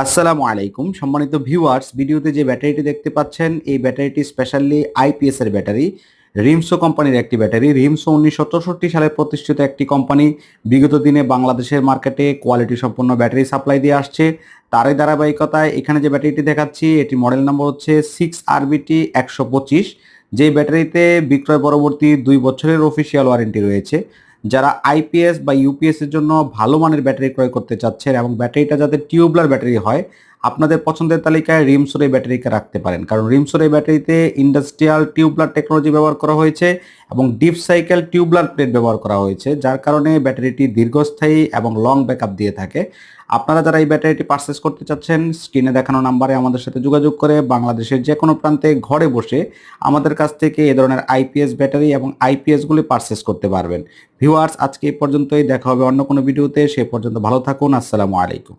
আসসালামু আলাইকুম। সম্মানিত ভিউয়ার্স, ভিডিওতে যে ব্যাটারিটি দেখতে পাচ্ছেন, এই ব্যাটারিটি স্পেশালি আইপিএস এর ব্যাটারি। রিমসো কোম্পানির একটি ব্যাটারি। রিমসো উনিশশো চৌষট্টি সালে প্রতিষ্ঠিত একটি কোম্পানি। বিগত দিনে বাংলাদেশের মার্কেটে কোয়ালিটি সম্পন্ন ব্যাটারি সাপ্লাই দিয়ে আসছে। তারই ধারাবাহিকতায় এখানে যে ব্যাটারিটি দেখাচ্ছি এটি মডেল নম্বর হচ্ছে সিক্স আরবিটি একশো পঁচিশ। যে ব্যাটারিতে বিক্রয় পরবর্তী দুই বছরের অফিসিয়াল ওয়ারেন্টি রয়েছে। যারা আইপিএস বা ইউপিএস এর জন্য ভালো মানের ব্যাটারি ক্রয় করতে চাচ্ছেন এবং ব্যাটারিটা যাতে টিউবলার ব্যাটারি হয় আপনাদের পছন্দের তালিকায় রিমসোর ব্যাটারিকে রাখতে পারেন। কারণ রিমসোর ব্যাটারিতে ইন্ডাস্ট্রিয়াল টিউবলার টেকনোলজি ব্যবহার করা হয়েছে এবং ডিপ সাইকেল টিউবলার প্লেট ব্যবহার করা হয়েছে, যার কারণে ব্যাটারিটি দীর্ঘস্থায়ী এবং লং ব্যাকআপ দিয়ে থাকে। আপনারা যারা এই ব্যাটারিটি পারচেস করতে চাচ্ছেন স্ক্রিনে দেখানো নাম্বারে আমাদের সাথে যোগাযোগ করে বাংলাদেশের যে কোনো প্রান্তে ঘরে বসে আমাদের কাছ থেকে এ ধরনের আইপিএস ব্যাটারি এবং আইপিএসগুলি পারচেস করতে পারবেন। ভিউয়ার্স, আজকে এই পর্যন্তই। দেখা হবে অন্য কোনো ভিডিওতে। সে পর্যন্ত ভালো থাকুন। আসসালামু আলাইকুম।